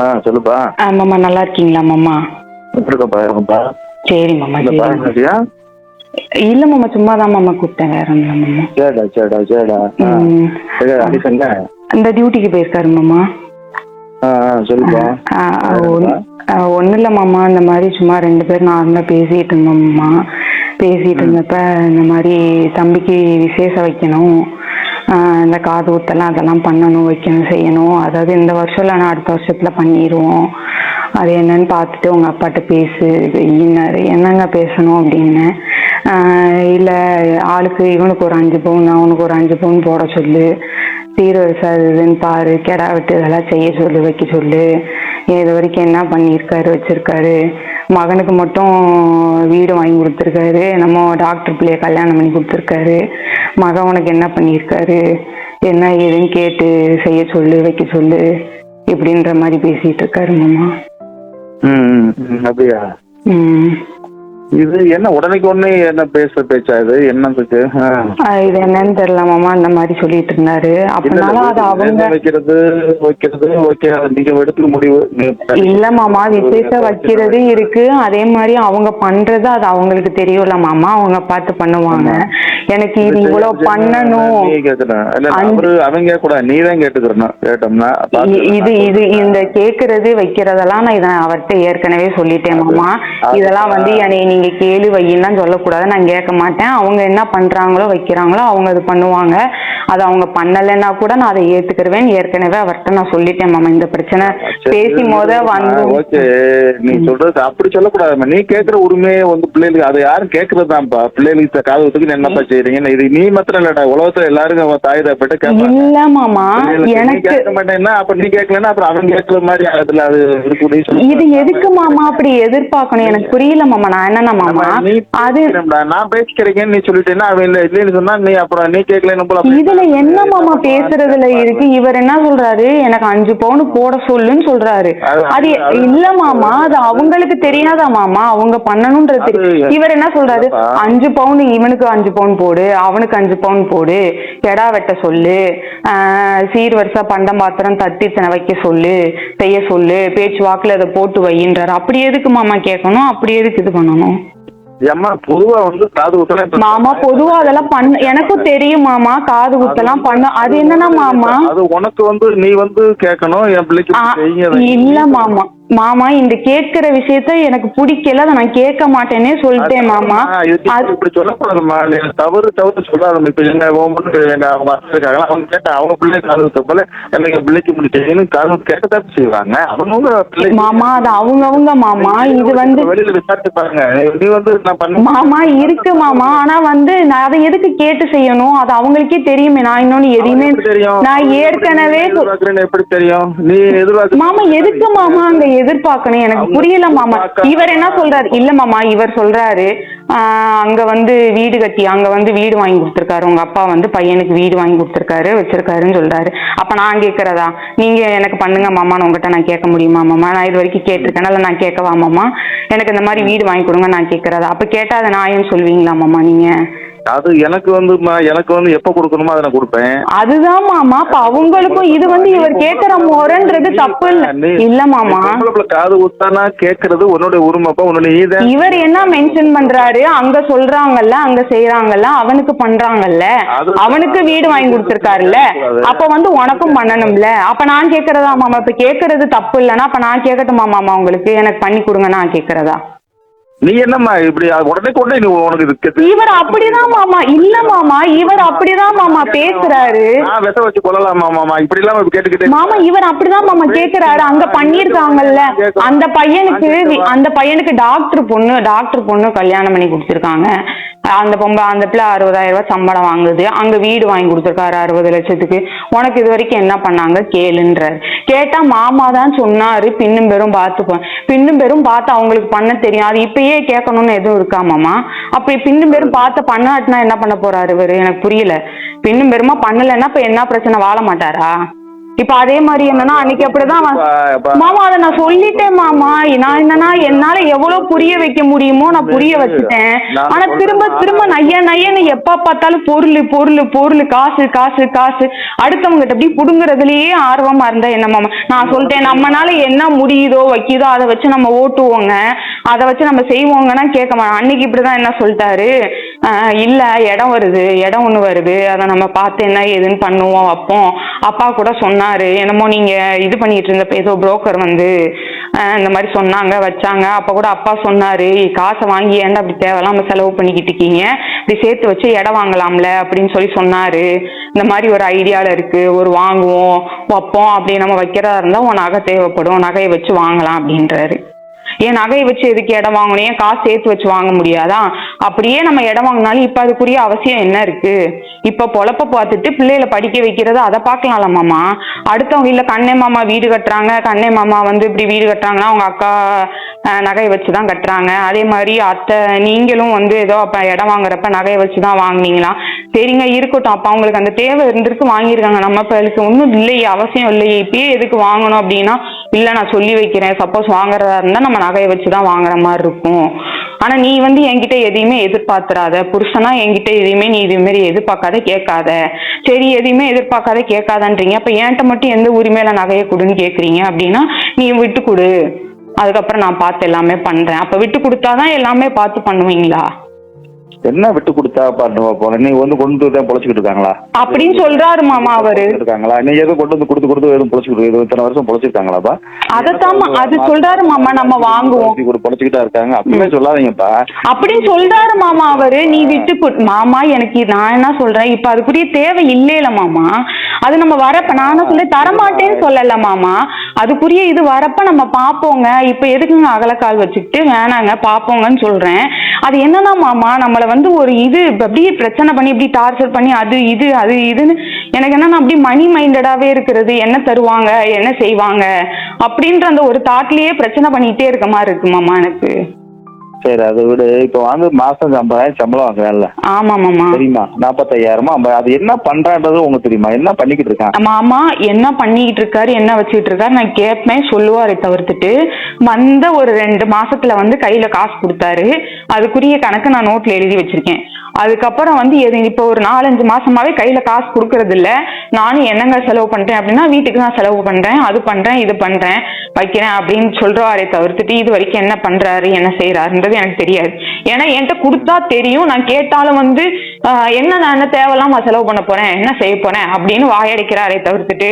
ஆ சொல்லுப்பா. ஆ மாமா நல்லா இருக்கீங்களா மாமா? எப்படிப்பா இருக்கப்பா? சரி மாமா சரி. மாமா. இல்ல மாமா சும்மா தான் மாமா கூப்பிட்டேன் வேற இல்ல மாமா. சரிடா சரிடா சரிடா ஆ ம். இந்த டியூட்டிக்கு போயிருக்காரு மாமா. ஆ ஆ சொல்லுப்பா. ஒன்றும் இல்லை மாமா இந்த மாதிரி சும்மா ரெண்டு பேரும் நார்மலாக பேசிகிட்டு இருந்தோம் மாமா. பேசிகிட்டு இருந்தப்ப இந்த மாதிரி தம்பிக்கு விசேஷம் வைக்கணும். இந்த காது ஊத்தலாம் அதெல்லாம் பண்ணணும் வைக்கணும் செய்யணும். அதாவது இந்த வருஷம் இல்லைனா அடுத்த வருஷத்தில் பண்ணிடுவோம் அது என்னன்னு பார்த்துட்டு உங்கள் அப்பாட்ட பேசு. வெயின்னாரு என்னங்க பேசணும் அப்படின்னு. இல்லை ஆளுக்கு இவனுக்கு ஒரு அஞ்சு பவுன் அவனுக்கு ஒரு அஞ்சு பவுன் போட சொல்லு. சீரவரிசை இதுன்னு பாரு. கெடா வெட்டு இதெல்லாம் செய்ய சொல்லு வைக்க சொல்லு. இது வரைக்கும் என்ன பண்ணியிருக்காரு வச்சிருக்காரு? மகனுக்கு மட்டும் வீடு வாங்கி கொடுத்துருக்காரு. நம்ம டாக்டர் பிள்ளைய கல்யாணம் பண்ணி கொடுத்துருக்காரு. மகன் உனக்கு என்ன பண்ணியிருக்காரு? என்ன ஏதுன்னு கேட்டு செய்ய சொல்லு வைக்க சொல்லு இப்படின்ற மாதிரி பேசிட்டு இருக்காரு மாமா. அப்படியா? ம். இது என்ன உடனேக்கு உடனே என்ன பேசுற பேச்சா இது? என்னத்துக்கு? இது என்னன்னு தெரியல மாமா இந்த மாதிரி சொல்லிட்டு இருந்தாரு. இல்ல, அப்படினாலும் அது அவங்க வைக்கிறது வைக்கிறது ஓகே நீங்க எடுத்துக்க முடிவு. இல்ல மாமா விசேஷம் வைக்கிறது இருக்கு. அதே மாதிரி அவங்க பண்றது அது அவங்களுக்கு தெரியும்ல மாமா அவங்க பார்த்து பண்ணுவாங்க. எனக்கு இது இவ்வளவு பண்ணணும். அவரு அவன் கேட்க கூடாது நீ தான் கேட்டுக்கிறணும் கேட்டோம்னா இது இது இந்த கேக்குறது வைக்கிறதெல்லாம் நான் இதை அவர்கிட்ட ஏற்கனவே சொல்லிட்டேன் மாமா. இதெல்லாம் வந்து என்னை நீங்கள் கேளு வையின்லாம் சொல்லக்கூடாது. நான் கேட்க மாட்டேன். அவங்க என்ன பண்ணுறாங்களோ வைக்கிறாங்களோ அவங்க அது பண்ணுவாங்க. அது அவங்க பண்ணலைன்னா கூட நான் அதை ஏத்துக்கிருவேன். ஏற்கனவே அவர்கிட்ட நான் சொல்லிட்டேன் மாமா இந்த பிரச்சனை சரி, பேசி மோத வந்து ஓகே. நீ சொல்றது அப்படி சொல்லக்கூடாதும்மா. நீ கேட்கிற உரிமையே வந்து பிள்ளைகளுக்கு அதை யாரும் கேட்கறதுதான்ப்பா பிள்ளைகளுக்கு காது ஊத்துக்கு நீ என்னப்பா செய்றீங்க? இது நீ மாத்திரம் இல்லடா. உலகத்துல எல்லாரும் அவன் தாய் தப்பிட்டு கேட்பாங்க இல்ல மாமா பிள்ளைகளுக்கு நீ எனக்கு கேட்க மாட்டேன்னா அப்ப நீ கேட்கலன்னா அப்புறம் அவன் கேட்கற மாதிரி அதுல அது இருக்கு நீ சொல்லு. இது எதுக்கு மாமா அப்படி எதிர்பார்க்கணும்? எனக்கு புரியல மாமா. நான் என்னன்னா மாமா? நீ அது நான் பேசிக்கிறேன்னு நீ சொல்லிட்டேன்னா அவன் இல்ல இல்லைன்னு சொன்னா நீ அப்புறம் நீ கேட்கலன்னு போல அப்படி- இதுல என்ன மாமா பேசுறதுல இருக்கு? இவர் என்ன சொல்றாரு? எனக்கு அஞ்சு பவுன் போட சொல்லுன்னு சொல்றாரு. அது- இல்ல மாமா அது அவங்களுக்கு தெரியாதா மாமா? அவங்க பண்ணணும்ன்றது இவர் என்ன சொல்றாரு. அஞ்சு பவுன் இவனுக்கு அஞ்சு பவுன் போடு அவனுக்கு அஞ்சு பவுன் போடு கெடா வெட்ட சொல்லு ஆஹ் சீர் வருஷா பண்டம் பாத்திரம் தட்டி வைக்க சொல்லு செய்ய சொல்லு பேச்சு வாக்குல அதை போட்டு வையின்றாரு. அப்படி எதுக்கு மாமா கேட்கணும்? அப்படி எதுக்கு இது பண்ணணும்? ஏம்மா பொதுவா வந்து காது ஊத்தலாம் இப்ப- மாமா பொதுவா அதெல்லாம் பண்ண. எனக்கும் தெரியும் மாமா காது குத்தெல்லாம் பண்ண. அது என்னன்னா மாமா? அது உனக்கு வந்து நீ வந்து கேட்கணும் என் பிள்ளைக்கு. இல்ல மாமா. மாமா இந்த கேட்கிற விஷயத்த எனக்கு பிடிக்கல அதை நான் கேட்க மாட்டேனே சொல்லிட்டேன் மாமா. இது இப்படி சொல்லக்கூடாதும்மா. நீ தவறு தவறு சொல்லாதம்மா. இப்ப எங்க எங்க அவங்க இருக்காங்க அவங்க கேட்ட அவங்க பிள்ளை காது ஊத்த போல எனக்கு பிள்ளைக்கு காது ஊத்த கேட்கத்தான் செய்வாங்க. அவங்க மாமா அது அவங்கவங்க மாமா. இது வந்து வெளியில விசாரிச்சு பாருங்க. நீ வந்து நான் பண்ண மாமா இருக்கு மாமா. ஆனா வந்து நான் அதை எதுக்கு கேட்டு செய்யணும்? அது அவங்களுக்கே தெரியுமே. நான் இன்னொன்னு எதையுமே தெரியும்? நான் ஏற்கனவே எப்படி தெரியும்? நீ எதிர்பார்க்க மாமா எதுக்கு மாமா அங்க எதிர்பார்க்கணும். எனக்கு புரியல மாமா. இவர் என்ன சொல்றாரு? இல்ல மாமா இவர் சொல்றாரு ஆஹ் அங்க வந்து வீடு கட்டி அங்க வந்து வீடு வாங்கி கொடுத்துருக்காரு. உங்க அப்பா வந்து பையனுக்கு வீடு வாங்கி கொடுத்துருக்காரு வச்சிருக்காருன்னு சொல்றாரு. அப்ப நான் கேக்குறதா? நீங்க எனக்கு பண்ணுங்க மாமான்னு உங்ககிட்ட நான் கேட்க முடியுமா மாமா? நான் இது வரைக்கும் கேட்டிருக்கேன்? இல்ல நான் கேட்கவா மாமா? எனக்கு இந்த மாதிரி வீடு வாங்கி கொடுங்க நான் கேட்கறதா அப்ப கேட்டா அதை நான் சொல்லுவீங்களா மாமா நீங்க? அது எனக்கு வந்து எனக்கு வந்து எப்ப கொடுக்கணுமோ அதை நான் கொடுப்பேன். அதுதான் மாமா. அப்ப அவங்களுக்கும் இது வந்து இவர் கேக்குற முறைன்றது தப்பு இல்ல. இல்ல மாமா. காது ஊத்தானா கேட்கறது உன்னோட உரிமைப்பா உன்னோட நீதான். இவர் என்ன மென்ஷன் பண்றாரு? அங்க சொல்றாங்கல்ல அங்க செய்யறாங்கல்ல அவனுக்கு பண்றாங்கல்ல. அவனுக்கு வீடு வாங்கி கொடுத்துருக்காருல்ல. அப்ப வந்து உனக்கும் பண்ணணும்ல. அப்ப நான் கேக்குறதா மாமா? இப்ப கேக்குறது தப்பு இல்லைன்னா அப்ப நான் கேட்கட்டுமா மாமா உங்களுக்கு? எனக்கு பண்ணி கொடுங்க நான் கேக்குறதா? நீ என்னம்மா இப்படி உடனே உடனே நீ உனக்கு இருக்கு இவர் அப்படிதான் மாமா. இல்ல மாமா. இவர் அப்படிதான் மாமா பேசுறாரு. நான் விச வச்சு கொள்ளலாமா மாமா இப்படி இப்ப கேட்டுக்கிட்டே மாமா இவர் அப்படிதான் மாமா கேக்குறாரு. அங்க பண்ணிருக்காங்கல்ல அந்த பையனுக்கு அந்த பையனுக்கு டாக்டர் பொண்ணு டாக்டர் பொண்ணு கல்யாணம் பண்ணி கொடுத்துருக்காங்க. அந்த பொம்பளை அந்த பிள்ளை அறுபதாயிரம் ரூபாய் சம்பளம் வாங்குது. அங்க வீடு வாங்கி கொடுத்துருக்காரு அறுபது லட்சத்துக்கு. உனக்கு இது வரைக்கும் என்ன பண்ணாங்க? கேளுன்றாரு. கேட்டா மாமா தான் சொன்னாரு. பின்னும் பெரும் பார்த்துப்பேன் பின்னும் பெரும் பார்த்து அவங்களுக்கு பண்ண தெரியும் அது இப்பயே கேட்கணும்னு எதுவும் இருக்காமாமா அப்படி பின்னும் பெரும் பார்த்து பண்ணாட்டினா என்ன பண்ண போறாரு இவரு? எனக்கு புரியல. பின்னும் பெருமா பண்ணலைன்னா இப்ப என்ன பிரச்சனை? வாழ மாட்டாரா? இப்ப அதே மாதிரி என்னன்னா அன்னைக்கு அப்படிதான் மாமா அதை நான் சொல்லிட்டேன் மாமா. நான் என்னன்னா என்னால எவ்வளவு புரிய வைக்க முடியுமோ நான் புரிய வச்சுட்டேன். ஆனா திரும்ப. திரும்ப நைய நையன்னு எப்ப பார்த்தாலும் பொருள் பொருள் பொருள் காசு காசு காசு. அடுத்தவங்க கிட்ட அப்படி புடுங்குறதுலயே ஆர்வமா இருந்தா என்ன மாமா? நான் சொல்லிட்டேன் நம்மனால என்ன முடியுதோ வைக்குதோ அதை வச்சு நம்ம ஓட்டுவோங்க. அதை வச்சு நம்ம செய்வோங்கன்னா கேட்க மாட்டோம் அன்னைக்கு இப்படிதான் என்ன சொல்லிட்டாரு? இல்ல இடம் வருது இடம் ஒண்ணு வருது. அதை நம்ம பார்த்து என்ன ஏதுன்னு பண்ணுவோம் வைப்போம். அப்பா கூட சொன்னாரு என்னமோ நீங்க இது பண்ணிட்டு இருந்தப்ப ஏதோ புரோக்கர் வந்து இந்த மாதிரி சொன்னாங்க வச்சாங்க. அப்ப கூட அப்பா சொன்னாரு காசை வாங்கி ஏன்டா அப்படி தேவையில்லாம செலவு பண்ணிக்கிட்டு இருக்கீங்க? இப்படி சேர்த்து வச்சு இடம் வாங்கலாம்ல அப்படின்னு சொல்லி சொன்னாரு. இந்த மாதிரி ஒரு ஐடியால இருக்கு ஒரு வாங்குவோம் வைப்போம். அப்படி நம்ம வைக்கிறதா இருந்தா உன் நகை தேவைப்படும் நகையை வச்சு வாங்கலாம் அப்படின்றாரு. ஏன் நகையை வச்சு எதுக்கு இடம் வாங்கணும்? ஏன் காசு சேர்த்து வச்சு வாங்க முடியாதா? அப்படியே நம்ம இடம் வாங்கினாலும் இப்ப அதுக்குரிய அவசியம் என்ன இருக்கு? இப்ப பொழப்ப பார்த்துட்டு பிள்ளைகளை படிக்க வைக்கிறது அதை பார்க்கலாம்ல மாமா. அடுத்தவங்க இல்ல கண்ணே மாமா வீடு கட்டுறாங்க. கண்ணே மாமா வந்து இப்படி வீடு கட்டுறாங்கன்னா அவங்க அக்கா நகை நகையை வச்சு தான் கட்டுறாங்க. அதே மாதிரி அத்தை நீங்களும் வந்து ஏதோ அப்ப இடம் வாங்குறப்ப நகையை வச்சு தான் வாங்குனீங்களா? சரிங்க இருக்கட்டும். அப்ப அவங்களுக்கு அந்த தேவை இருந்திருக்கு வாங்கியிருக்காங்க. நம்ம பிள்ளைக்கு ஒன்றும் இல்லையே அவசியம் இல்லையே. இப்பயே எதுக்கு வாங்கணும் அப்படின்னா இல்லை நான் சொல்லி வைக்கிறேன். சப்போஸ் வாங்குறதா இருந்தால் நம்ம நகையை வச்சு தான் வாங்குற மாதிரி இருக்கும். ஆனால் நீ வந்து என்கிட்ட எதையுமே எதிர்பார்த்துறாத புருஷனா என்கிட்ட எதையுமே நீ இதுமாரி எதிர்பார்க்காத கேட்காத. சரி எதையுமே எதிர்பார்க்காத கேட்காதன்றீங்க. அப்போ என்கிட்ட மட்டும் எந்த உரிமையில நகையை கொடுன்னு கேட்குறீங்க அப்படின்னா நீ விட்டு கொடு. அதுக்கப்புறம் நான் பார்த்து எல்லாமே பண்ணுறேன் அப்போ விட்டு கொடுத்தாதான் எல்லாமே பார்த்து பண்ணுவீங்களா? என்ன விட்டு கொடுத்தா பண்ணுவா போல நீ வந்து கொண்டு தான் பொழைச்சிக்கிட்டு இருக்காங்களா? அப்படின்னு சொல்றாரு மாமா அவரு. இருக்காங்களா? நீ எதுவும் கொண்டு வந்து கொடுத்து கொடுத்து எதுவும் பொழைச்சிக்கிட்டு இது இத்தனை வருஷம் பொழைச்சிருக்காங்களாப்பா? அதத்தான் மா- அது சொல்றாரு மாமா நம்ம வாங்குவோம். பொழைச்சிக்கிட்டா இருக்காங்க. அப்படியே சொல்லாதீங்கப்பா. அப்படின்னு சொல்றாரு மாமா அவரு. நீ விட்டு கொடு. மாமா எனக்கு நான் என்ன சொல்றேன்? இப்ப அதுக்குரிய தேவை இல்லைல மாமா. அது நம்ம வரப்ப நான் என்ன சொல்ல தரமாட்டேன்னு சொல்லல மாமா. அதுக்குரிய இது வரப்ப நம்ம பாப்போங்க இப்ப எதுக்குங்க அகலக்கால் வச்சுக்கிட்டு வேணாங்க பாப்போங்கன்னு சொல்றேன். அது என்னன்னா மாமா நம்மள வந்து ஒரு இது இப்ப அப்படியே பிரச்சனை பண்ணி இப்படி டார்ச்சர் பண்ணி அது இது அது இதுன்னு எனக்கு என்னன்னா அப்படி மணி மைண்டடாவே இருக்கிறது. என்ன தருவாங்க? என்ன செய்வாங்க? அப்படின்ற அந்த ஒரு தாட்லயே பிரச்சனை பண்ணிட்டே இருக்க மாதிரி இருக்கு மாமா எனக்கு. சரி அதை விடு. இப்போ வந்து மாசம் ஐம்பதாயிரம் சம்பளம் வாங்குறேன்ல ஆமா மாமா தெரியுமா? நாற்பத்தையாயிரமா ஐம்பது அது என்ன பண்றான்றது உங்களுக்கு தெரியுமா? என்ன பண்ணிக்கிட்டு இருக்கான்? மாமா என்ன பண்ணிக்கிட்டு இருக்காரு என்ன வச்சுக்கிட்டு இருக்காரு நான் கேட்பேன் சொல்லுவாரே தவிர்த்துட்டு. வந்த ஒரு ரெண்டு மாசத்துல வந்து கையில காசு கொடுத்தாரு. அதுக்குரிய கணக்கு நான் நோட்ல எழுதி வச்சிருக்கேன். அதுக்கப்புறம் வந்து எது இப்போ ஒரு நாலஞ்சு மாசமாவே கையில காசு கொடுக்கறது இல்ல நானும் என்னங்க செலவு பண்றேன் அப்படின்னா வீட்டுக்கு நான் செலவு பண்றேன். அது பண்றேன் இது பண்றேன் வைக்கிறேன் அப்படின்னு சொல்றாரே தவிர்த்துட்டு இது வரைக்கும் என்ன பண்றாரு என்ன செய்யறாருன்றது எனக்கு தெரியாது. ஏன்னா என்கிட்ட கொடுத்தா தெரியும். நான் கேட்டாலும் வந்து என்ன நான் என்ன தேவையில்லாம செலவு பண்ண போறேன் என்ன செய்ய போறேன் அப்படின்னு வாயடிக்கிறாரே தவிர்த்துட்டு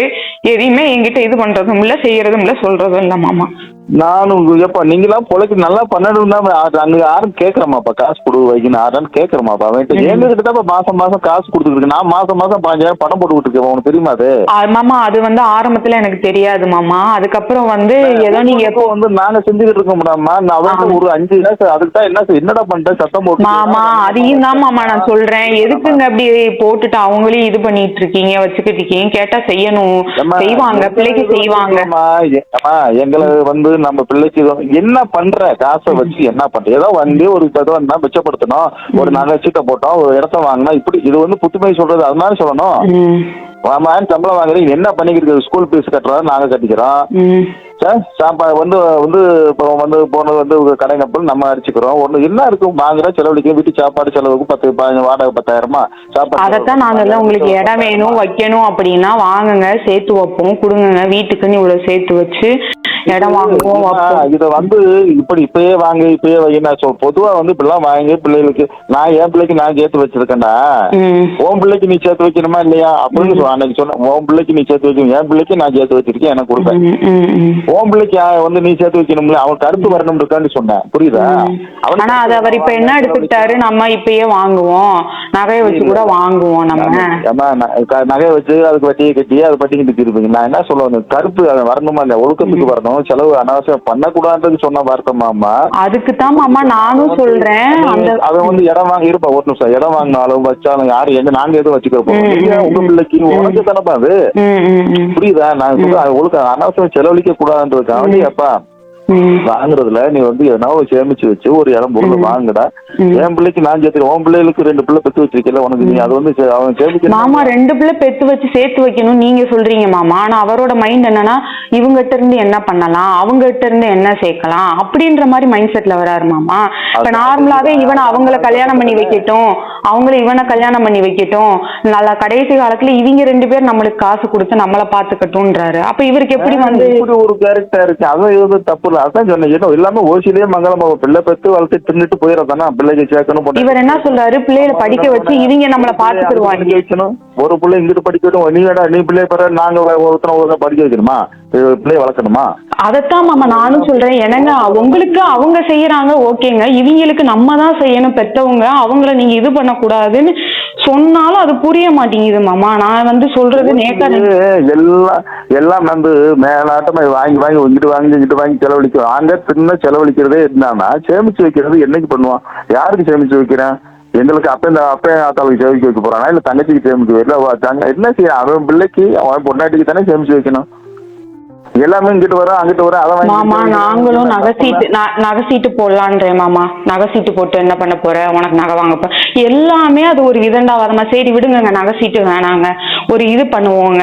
எதையுமே என்கிட்ட இது பண்றதும் இல்ல செய்யறதும் இல்ல சொல்றதும் இல்ல மாமா. நானும் எப்ப நீங்களாம் பொழைக்கு நல்லா பண்ணணும் தான் அங்க யாரும் கேக்குறமாப்பா. காசு கொடு வைக்கணும் யாரும் கேக்குறமாப்பா. அவன் எங்க கிட்ட தான் மாசம் மாசம் காசு கொடுத்துட்டு இருக்கு நான் மாசம் மாசம் பாஞ்சாயிரம் பணம் போட்டு இருக்கேன் உனக்கு தெரியுமா அது? மாமா அது வந்து ஆரம்பத்துல எனக்கு தெரியாது மாமா. அதுக்கப்புறம் வந்து ஏதோ நீங்க எப்போ வந்து நாங்க செஞ்சுக்கிட்டு இருக்க முடியாமா நான் அவர்கிட்ட ஒரு அஞ்சு அதுக்கு தான் என்ன என்னடா பண்ற? சத்தம் போட்டு மாமா அதையும் தான் மாமா நான் சொல்றேன். எதுக்குங்க அப்படி போட்டுட்டு அவங்களையும் இது பண்ணிட்டு இருக்கீங்க வச்சுக்கிட்டு இருக்கீங்க? கேட்டா செய்யணும். செய்வாங்க பிள்ளைக்கு செய்வாங்க. எங்களை வந்து நம்ம பிள்ளைக்கு இது- என்ன பண்ற? காசை வச்சு என்ன பண்ற? ஏதோ வந்து ஒரு என்ன மிச்சப்படுத்தணும். ஒரு நகை சீட்டை போட்டோம் ஒரு இடத்த வாங்கினா இப்படி இது வந்து புத்துமை சொல்றது அது மாதிரி சொல்லணும் ஆமா சம்பளம் வாங்குறீங்க. என்ன பண்ணிக்கிட்டு ஸ்கூல் ஃபீஸ் கட்டுறோம் நாங்க கட்டிக்கிறோம். சாப்பாடு வந்து வந்து இப்போ வந்து போனது வந்து கடை கப்பல் நம்ம அடிச்சுக்கிறோம். ஒன்று என்ன இருக்கும்? வாங்குற செலவழிக்க வீட்டு சாப்பாடு செலவுக்கு பத்து பதினஞ்சு வாடகை பத்தாயிரமா? சாப்பாடு அதைத்தான் சொல்ல உங்களுக்கு இடம் வேணும் வைக்கணும் அப்படின்னா வாங்குங்க சேர்த்து வைப்போம் கொடுங்க வீட்டுக்குன்னு இவ்வளவு சேர்த்து வச்சு இடம் வாங்குவோம் இதை வந்து இப்படி இப்பயே வாங்க இப்பயே வைங்க சொல் பொதுவா வந்து இப்படிலாம் வாங்கி பிள்ளைகளுக்கு நான் என் பிள்ளைக்கு நான் சேர்த்து வச்சிருக்கேன்டா. உன் பிள்ளைக்கு நீ சேர்த்து வைக்கணுமா இல்லையா? அப்படின்னு சொன்ன அன்னைக்கு சொன்னேன் உன் பிள்ளைக்கு நீ சேர்த்து வைக்கணும் என் பிள்ளைக்கு நான் சேர்த்து வச்சிருக்கேன் எனக்கு கொடுப்பேன். உன் பிள்ளைக்கு வந்து நீ சேர்த்து வைக்கணும்ல அவன் கருத்து வரணும் இருக்கான்னு சொன்னேன். புரியுதா? ஆனா அது அவர் இப்ப என்ன எடுத்துக்கிட்டாரு? நம்ம இப்பயே வாங்குவோம். நகையை வச்சு கூட வாங்குவோம் நம்ம. நகை வச்சு அதுக்கு வட்டியை கட்டி அதை பட்டிக்கிட்டு திருப்பீங்க நான் என்ன சொல்ல அது வரணுமா இல்லையா? ஒழுக்கத்துக்கு வரணும். செலவு அனாவசியம் பண்ணக்கூடாதுன்னு சொன்ன வார்த்தைமாமா அதுக்கு தான் மாமா நானும் சொல்றேன். அவன் வந்து இடம் வாங்க இருப்பா ஒரு நிமிஷம். இடம் வாங்கினாலும் வச்சாலும் யாரும் எங்க நாங்க எதுவும் வச்சுக்க போறோம். ம், நீங்க உங்க பிள்ளைக்கு உனக்கு தானப்பா அது. புரியுதா? நான் ஒழுக்க அனாவசியம் செலவழிக்க கூடாதுன்றதுக்காக அப்பா வாங்குறதுல நீ வந்து எதனா ஒரு சேமிச்சு வச்சு ஒரு இடம் பொருள் வாங்குடா. என் பிள்ளைக்கு நான் சேர்த்து உன் பிள்ளைகளுக்கு ரெண்டு பிள்ளை பெற்று வச்சிருக்கல உனக்கு நீ அது வந்து அவன் சேமிக்க மாமா ரெண்டு பிள்ளை பெத்து வச்சு சேர்த்து வைக்கணும் நீங்க சொல்றீங்க மாமா. ஆனா அவரோட மைண்ட் என்னன்னா இவங்ககிட்ட இருந்து என்ன பண்ணலாம்? அவங்ககிட்ட இருந்து என்ன சேர்க்கலாம்? அப்படின்ற மாதிரி மைண்ட் செட்ல வராரு மாமா. இப்ப நார்மலாவே இவனை அவங்கள கல்யாணம் பண்ணி வைக்கட்டும். அவங்கள இவனை கல்யாணம் பண்ணி வைக்கட்டும். நல்லா கடைசி காலத்துல இவங்க ரெண்டு பேர் நம்மளுக்கு காசு கொடுத்து நம்மள பாத்துக்கட்டும்ன்றாரு அப்ப இவருக்கு எப்படி வந்து ஒரு கேரக்டர் இருக்கு. இது தப்பு இல்லை அதான் சொன்னேன். ஏன்னா எல்லாமே ஓசிலேயே மங்களம் பிள்ளை பெற்று வளர்த்து தின்னுட்டு போயிடறதானா பிள்ளைக்கு சேர்க்கணும் இவர் என்ன சொல்றாரு? பிள்ளைகளை படிக்க வச்சு இவங்க நம்மள பாத்துக்கிடுவாங்க ஒரு பிள்ளை இங்கிட்டு படிக்க வைக்கணும். நீ வேடா நீ பிள்ளை பெற நாங்க ஒருத்தனை ஒருத்தனை படிக்க வைக்கணுமா? இது பிள்ளைய வளர்க்கணுமா? அதத்தான் மாமா நானும் சொல்றேன். என்னங்க உங்களுக்கு அவங்க செய்யறாங்க ஓகேங்க. இவங்களுக்கு நம்ம தான் செய்யணும் பெத்தவங்க. அவங்கள நீங்க இது பண்ணக்கூடாதுன்னு சொன்னாலும் அது புரிய மாட்டேங்குது மாமா. நான் வந்து சொல்றது இது எல்லாம் எல்லாம் வந்து மேலாட்டமா வாங்கி வாங்கி இங்கிட்டு வாங்கி இங்கிட்டு வாங்கி செலவழிக்கும் அங்க தின்ன செலவழிக்கிறதே என்னன்னா சேமிச்சு வைக்கிறது என்னைக்கு பண்ணுவான்? யாருக்கு சேமிச்சு வைக்கிறேன்? எங்களுக்கு அப்ப இந்த அப்ப ஆத்தாளுக்கு சேமிக்க வைக்க போறானா? இல்ல தங்கச்சிக்கு சேமிக்க வைக்கல என்ன செய்ய அவன் பிள்ளைக்கு அவன் பொண்டாட்டிக்கு தானே சேமிச்சு வைக்கணும். எல்லாமே இங்கிட்டு வர அங்கிட்டு வர அதை மாமா நாங்களும் நகை சீட்டு ந- நகை சீட்டு போடலான்றேன் மாமா. நகை சீட்டு போட்டு என்ன பண்ண போற? உனக்கு நகை வாங்க போற எல்லாமே அது ஒரு விதண்டாவாதமா சரி விடுங்கங்க. நகை சீட்டு வேணாங்க. ஒரு இது பண்ணுவோங்க.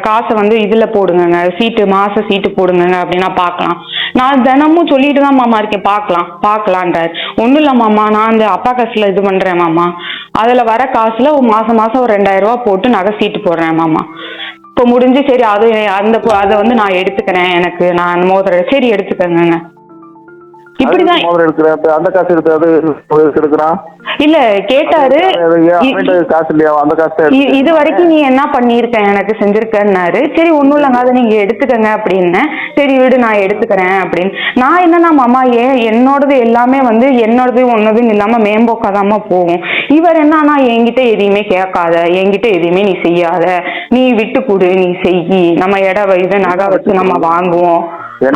காசை வந்து இதுல போடுங்கங்க. சீட்டு மாச சீட்டு போடுங்கங்க அப்படின்னா பார்க்கலாம். நான் தினமும் சொல்லிட்டு தான் மாமா இருக்கேன். பார்க்கலாம். பார்க்கலான்றாரு. ஒன்றும் இல்லை மாமா. நான் அந்த அப்பா காசுல இது பண்றேன் மாமா. அதுல வர காசுல ஒரு மாசம் மாசம் ஒரு ரெண்டாயிரம் ரூபாய் போட்டு நகை சீட்டு போடுறேன் மாமா. இப்போ முடிஞ்சு சரி அது அந்த அதை வந்து நான் எடுத்துக்கிறேன் எனக்கு. நான் மோதிரம் சரி எடுத்துக்கங்க இப்படிதான் அந்த காசு எடுக்கிறான். இல்ல கேட்டாரு. காசு இல்லையா? அந்த காசு இது வரைக்கும் நீ என்ன பண்ணியிருக்க? எனக்கு செஞ்சிருக்கன்னாரு. சரி ஒண்ணும் இல்லைங்க. அதை நீங்க எடுத்துக்கங்க அப்படின்னேன் சரி விடு நான் எடுத்துக்கிறேன் அப்படின்னு. நான் என்னன்னா மாமா ஏன் என்னோடது எல்லாமே வந்து என்னோடது ஒன்னதுன்னு இல்லாம மேம்போக்காதாம போகும். இவர் என்னன்னா என்கிட்ட எதையுமே கேட்காத. என்கிட்ட எதையுமே நீ செய்யாத. நீ விட்டு கொடு நீ செய் நம்ம இட இது நகை வச்சு நம்ம வாங்குவோம்.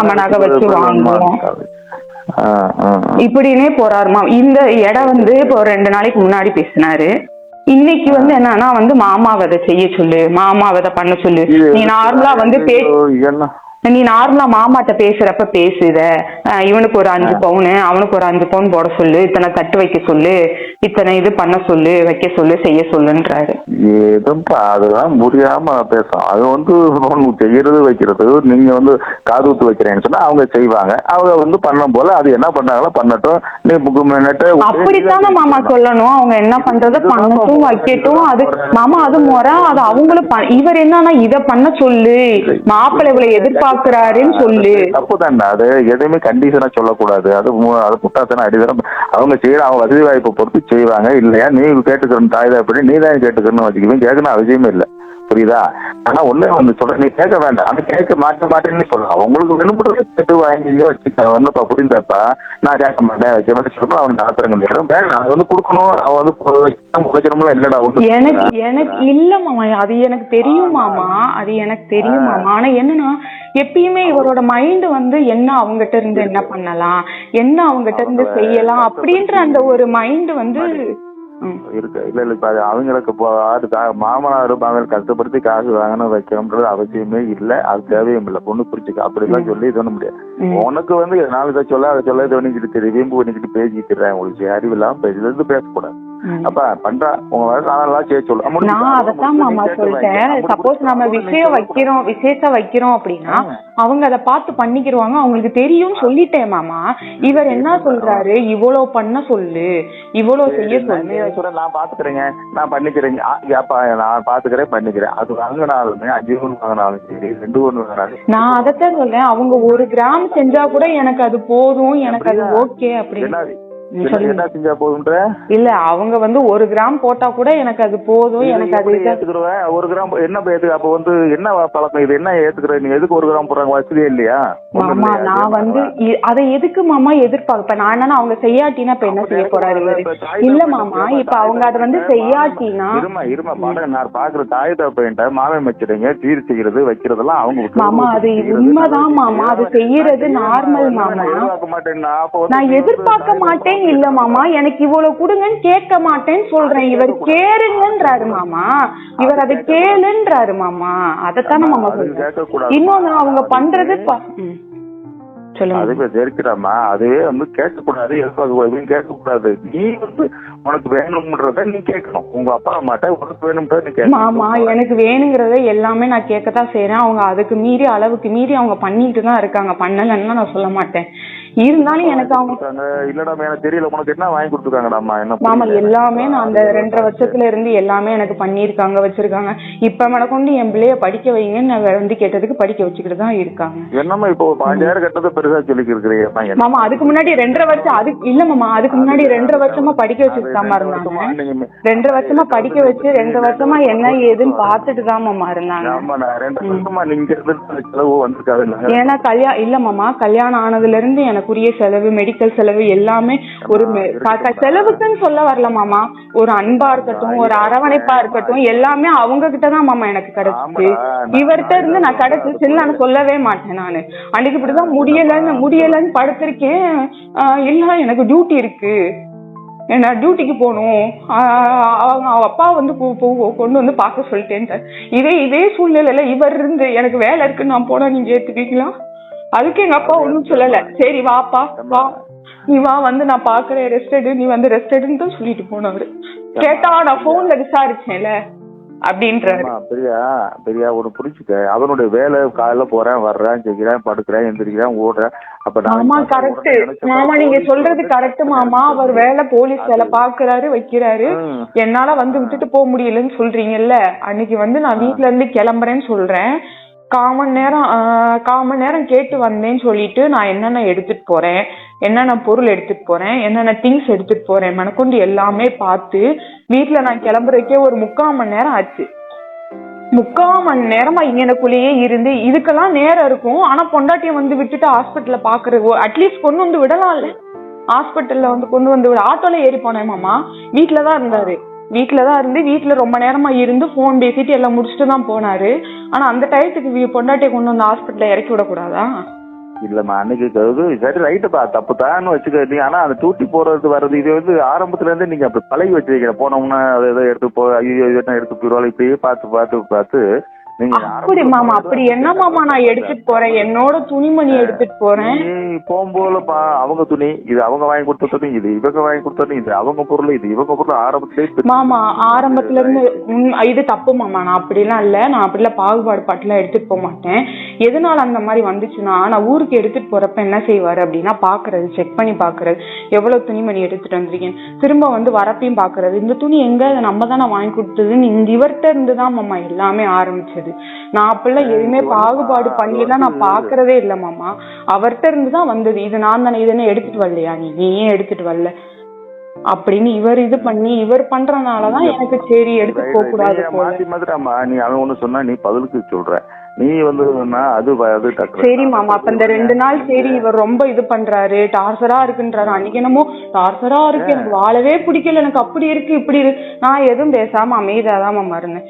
நம்ம நகை வச்சு வாங்குவோம். இப்படின்னே போறாருமா? இந்த இடம் வந்து இப்போ ரெண்டு நாளைக்கு முன்னாடி பேசினாரு. இன்னைக்கு வந்து என்னன்னா வந்து மாமாவை அதை செய்ய சொல்லு மாமாவை அதை பண்ண சொல்லு. நீ நார்மலா வந்து பே ஐயோ, என்ன நீ நார்மலா மாமாட்ட பேசுறப்ப பேசுத. இவனுக்கு ஒரு அஞ்சு பவுனு அவனுக்கு ஒரு அஞ்சு பவுன் போட சொல்லு. இத்தனை தட்டு வைக்க சொல்லு. இத்தனை இது பண்ண சொல்லு வைக்க சொல்லு செய்ய சொல்லுன்றாரு. ஏதும்பா அதெல்லாம் புரியாம பேசும் அது வந்து ஒண்ணு செய்யறது வைக்கிறது நீங்க வந்து காது ஊத்து வைக்கிறேன்னு சொன்னா அவங்க செய்வாங்க. அவங்க வந்து பண்ணும் போல அது என்ன பண்ணாங்களோ பண்ணட்டும். நீ அப்படித்தானே மாமா சொல்லணும். அவங்க என்ன பண்றத பண்ணட்டும் வைக்கட்டும். அது மாமா அது முறை. அது அவங்களும் இவர் என்னன்னா இத பண்ண சொல்லு. மாப்பிள்ளை இவளை எதிர்பார்க்கிறாருன்னு சொல்லு. தப்பு தானே அது எதையுமே கண்டிஷனா சொல்லக்கூடாது. அது அது முட்டாத்தனம் அடிதரம் அவங்க செய்யற அவங்க வசதி வாய்ப்பை பொறுத்து செய்வாங்க. இல்லையா? நீ கேட்டுக்கணும் தாய் அப்படி நீ தான் கேட்டுக்கணும் வச்சுக்குவேன். கேட்கணும் அவசியமே இல்லை. புரியுதா? ஆனா ஒண்ணு வந்து சொல்ற நீ கேட்க வேண்டாம். ஆனா கேட்க மாட்ட மாட்டேன்னு சொல்லலாம். உங்களுக்கு விரும்புறது கேட்டு வாங்கி வச்சுக்க. ஒண்ணுப்பா புரிந்தாப்பா நான் கேட்க மாட்டேன் வைக்க மாட்டேன் சொல்லணும் அவன் ஆத்திரங்கள் நேரம் வேண்டாம் அது வந்து கொடுக்கணும். அவன் வந்து வைக்கணும்ல இல்லடா ஒண்ணு எனக்கு எனக்கு இல்ல மாமா. அது எனக்கு தெரியும் மாமா. அது எனக்கு தெரியும் மாமா. ஆனா என்னன்னா எப்பயுமே இவரோட மைண்ட் வந்து என்ன அவங்ககிட்ட இருந்து என்ன பண்ணலாம்? என்ன அவங்ககிட்ட இருந்து செய்யலாம்? அப்படின்ற அந்த ஒரு மைண்ட் வந்து. இருக்கு? இல்ல இல்ல இப்ப அது அவங்களுக்கு ஆறு மாமனார் மாமனார் கஷ்டப்படுத்தி காசு வாங்கணும் வைக்கணும்ன்றது அவசியமே இல்ல. அது தேவையும் இல்ல. பொண்ணு புரிச்சுக்க அப்படிலாம் சொல்லி இது பண்ண முடியாது. உனக்கு வந்து நான் இதை சொல்ல அதை சொல்ல இது பண்ணிக்கிட்டு பண்ணிக்கிட்டு பேசிக்கிட்டு இருக்கேன் உங்களுக்கு அறிவு இல்லாம பேசுறது இருந்து பேசக்கூடாது. அப்ப பண்றா உங்க நாளெல்லாம் செய்ய சொல்லு. நான் அதத்தான் மாமா சொல்லிட்டேன். சப்போஸ் நம்ம விஷயம் வைக்கிறோம் விசேஷம் வைக்கிறோம் அப்படின்னா. அவங்க அதை பார்த்து பண்ணிக்கிருவாங்க. அவங்களுக்கு தெரியும் சொல்லிட்டேன் மாமா. இவர் என்ன சொல்றாரு? இவ்வளவு பண்ண சொல்லு. இவ்வளவு செய்ய சொல்லு. சொல்றேன், நான் பாத்துக்கிறேங்க. நான் பண்ணிக்கிறேங்க. நான் பாத்துக்கிறேன் பண்ணிக்கிறேன். அது வாங்கினாலுமே அஞ்சு ஒன்று வாங்கினாலும் சரி ரெண்டு ஒன்று வாங்கினாலும். நான் அதைத்தான் சொல்றேன். அவங்க ஒரு கிராம் செஞ்சா கூட எனக்கு அது போதும் எனக்கு அது ஓகே அப்படின்னு. என்ன- செஞ்சா போதுன்ற? இல்ல அவங்க வந்து ஒரு கிராம் போட்டா கூட எனக்கு அது போதும். எனக்கு அது ஏத்துக்கிடுவேன் ஒரு கிராம் என்ன ஏத்து அப்ப வந்து என்ன பழக்கம்? இது என்ன ஏத்துக்கிற? நீ எதுக்கு ஒரு கிராம் போடுறாங்க? வசதியே இல்லையா? மாமா? நான் வந்து அதை எதுக்கு மாமா எதிர்பார்ப்பேன் நான் என்னன்னா அவங்க செய்யாட்டினா இப்ப என்ன செய்ய போறாரு இல்ல மாமா இப்ப அவங்க அதை வந்து செய்யாட்டினா இருமா இருமா பாருங்க நான் பாக்குற தாய் தப்பேன்ட்ட மாமன் வச்சிருங்க சீர் செய்யறது வைக்கிறதெல்லாம் அவங்க மாமா, அது உண்மைதான். மாமா, அது செய்யறது நான் மாமா. நான் எதிர்பார்க்க மாட்டேன் இல்ல மாமா எனக்கு இவ்வளவு கொடுங்கன்னு கேட்க மாட்டேன்னு சொல்றேன். இவர் கேளுங்கன்றாரு மாமா. இவர் அதை கேளுன்றாரு மாமா. அதைத்தானே மாமா கேட்கக்கூடாது. இன்னொன்னு அவங்க பண்றது தெரிக்கிறாமா அதுவே வந்து கேட்கக்கூடாது எதுவும் கேட்கக்கூடாது. நீ வந்து உனக்கு வேணும்ன்றத நீ கேட்கணும். உங்க அப்பா அம்மாட்ட உனக்கு வேணும்ன்றத நீ மாமா கேட்கணும் எனக்கு வேணுங்கிறத எல்லாமே நான் கேட்கத்தான் செய்றேன். அவங்க அதுக்கு மீறி அளவுக்கு மீறி அவங்க பண்ணிட்டு தான் இருக்காங்க. பண்ணலன்னு நான் சொல்ல மாட்டேன். இருந்தாலும் எனக்கு அவங்க. இல்லடா எனக்கு தெரியல. உனக்கு என்ன வாங்கி கொடுத்துருக்காங்கடாமா என்ன மாமா. எல்லாமே நான் அந்த ரெண்டரை வருஷத்துல இருந்து எல்லாமே எனக்கு பண்ணியிருக்காங்க வச்சிருக்காங்க. இப்ப மேல கொண்டு என் பிள்ளைய படிக்க வைங்கன்னு நான் வந்து கேட்டதுக்கு படிக்க வச்சுக்கிட்டு தான் இருக்காங்க. என்னம்மா இப்போ பாஞ்சாயிரம் கட்டதை பெருசா சொல்லி இருக்கிறீங்க மாமா அதுக்கு முன்னாடி ரெண்டரை வருஷம் அதுக்கு இல்ல மாமா அதுக்கு முன்னாடி ரெண்டரை வருஷமா. படிக்க வச்சுட்டு இருந்தாங்க. ரெண்டரை வருஷமா படிக்க வச்சு ரெண்டு வருஷமா. என்ன ஏதுன்னு பார்த்துட்டு தான் மாமா இருந்தாங்க. ஏன்னா கல்யாணம் இல்ல மாமா கல்யாணம் ஆனதுல இருந்து எனக்குரிய செலவு மெடிக்கல் செலவு எல்லாமே ஒரு செலவுக்குன்னு சொல்ல வரல மாமா. ஒரு அன்பா இருக்கட்டும் ஒரு அரவணைப்பா இருக்கட்டும் எல்லாமே அவங்க கிட்ட தான் மாமா எனக்கு கிடைச்சிச்சு. இவர்கிட்ட இருந்து நான் கிடைச்சிச்சு நான் சொல்லவே மாட்டேன் நானு. அன்னைக்கு இப்படிதான் முடியலன்னு முடியலன்னு படுத்திருக்கேன். இல்ல எனக்கு டியூட்டி இருக்கு. நான் டியூட்டிக்கு போகணும். ஆஹ் அவங்க அவ அப்பா வந்து கொண்டு வந்து பார்க்க சொல்லிட்டேன் இதே இதே சூழ்நிலையில இவர் இருந்து எனக்கு வேலை இருக்குன்னு நான் போனா நீங்க ஏத்துப்பீங்களா அதுக்கு எங்க அப்பா ஒண்ணும் சொல்லல. சரி வாப்பா வா. நீ வா வந்து நான் பாக்குறேன் ரெஸ்ட் எடு நீ வந்து ரெஸ்ட் எடுன்னு தான் சொல்லிட்டு போனவரு. கேட்டா நான் போன்ல விசாரிச்சேன்ல அப்படின்றாரு. பெரியா பெரியா ஒண்ணு புரிச்சுக்க அவனுடைய வேலை காலையில போறேன் வர்றேன் செய்கிறேன் படுக்கிறேன் எந்திரிக்கிறேன் ஓடுறேன். அப்ப மாமா கரெக்ட் மாமா நீங்க சொல்றது கரெக்ட் மாமா. அவர் வேலை போலீஸ் வேலை பாக்குறாரு வைக்கிறாரு. என்னால வந்து விட்டுட்டு போக முடியலன்னு சொல்றீங்கல்ல. அன்னைக்கு வந்து நான் வீட்ல இருந்து கிளம்புறேன்னு சொல்றேன். காமன் நேரம் ஆஹ், காமன் நேரம் கேட்டு வந்தேன்னு சொல்லிட்டு நான் என்னென்ன எடுத்துட்டு போறேன் என்னென்ன பொருள் எடுத்துட்டு போறேன் என்னென்ன திங்ஸ் எடுத்துட்டு போறேன் மனக்கொண்டு எல்லாமே பார்த்து வீட்ல நான் கிளம்புறதுக்கே ஒரு முக்கால் மணி நேரம் ஆச்சு. முக்கால் மணி நேரமா இங்கனக்குள்ளேயே இருந்து இதுக்கெல்லாம் நேரம் இருக்கும். ஆனா பொண்டாட்டியை வந்து விட்டுட்டு ஹாஸ்பிட்டல்ல பாக்குறது அட்லீஸ்ட் கொண்டு வந்து விடலாம்ல. ஹாஸ்பிட்டல்ல வந்து கொண்டு வந்து விட ஆட்டோல ஏறி போனேன் மாமா. வீட்டுலதான் இருந்தாரு. வீட்டில் தான் இருந்து வீட்டில் ரொம்ப நேரமா இருந்து ஃபோன் பேசிட்டு எல்லாம் முடிச்சுட்டு தான் போனாரு. ஆனா அந்த டயத்துக்கு பொண்டாட்டியை கொண்டு வந்து ஹாஸ்பிட்டலில் இறக்கி விடக்கூடாதா? இல்லம்மா அன்னைக்கு சரி ரைட்டுப்பா தப்பு தான் வச்சுக்க நீ ஆனா அந்த டூட்டி போறது வர்றது இது வந்து ஆரம்பத்துல இருந்து நீங்க அப்படி பழகி வச்சிருக்கீங்க. போனோம்னா அதை எதோ எடுத்து போ ஐயோ எடுத்து போயிடுவாள் இப்படியே பார்த்து பார்த்து பார்த்து அப்படி மாமா அப்படி என்ன மாமா நான் எடுத்துட்டு போறேன்? என்னோட துணிமணி எடுத்துட்டு போறேன். நீ போகும்போதுப்பா அவங்க துணி இது அவங்க வாங்கி கொடுத்த துணி இது இவங்க வாங்கி கொடுத்த துணி இது அவங்க பொருள் இது இவங்க பொருள் ஆரம்பத்திலே மாமா ஆரம்பத்துல இருந்து இது தப்பு மாமா நான் அப்படிலாம் இல்ல நான் அப்படிலாம் பாகுபாடு பாட்டுலாம் எடுத்துட்டு போக மாட்டேன். எதனால அந்த மாதிரி வந்துச்சுன்னா நான் ஊருக்கு எடுத்துட்டு போறப்ப என்ன செய்வாரு அப்படின்னா பாக்குறது செக் பண்ணி பாக்குறது எவ்வளவு துணிமணி எடுத்துட்டு வந்திருக்கேன். திரும்ப வந்து வரப்பையும் பாக்குறது. இந்த துணி எங்க நம்ம தானே வாங்கி கொடுத்ததுன்னு இந்த இவர்கிட்ட இருந்து தான் மாமா எல்லாமே ஆரம்பிச்சது. நான் அப்படிலாம் எதுவுமே பாகுபாடு பண்ணிலாம் நான் பாக்குறதே இல்ல மாமா. அவர்கிட்ட இருந்து தான் வந்தது. இது நான் தானே இது என்ன எடுத்துட்டு வரலையா நீ? ஏன் எடுத்துட்டு வரல? அப்படின்னு இவர் இது பண்ணி இவர் பண்றனாலதான் எனக்கு சரி எடுத்து போக கூடாது நீ மாத்தி அவன் ஒண்ணு சொன்னா நீ பதிலுக்கு சொல்ற. நீ வந்து அது அது சரி மாமா அப்ப இந்த ரெண்டு நாள் சரி இவர் ரொம்ப இது பண்றாரு டார்ச்சரா இருக்குன்றாரு. அன்னைக்கு என்னமோ டார்ச்சரா இருக்கு. எனக்கு வாழவே பிடிக்கல. எனக்கு அப்படி இருக்கு இப்படி இருக்கு. நான் எதுவும் பேசாம அமைதியா தான் மாமா இருந்தேன்.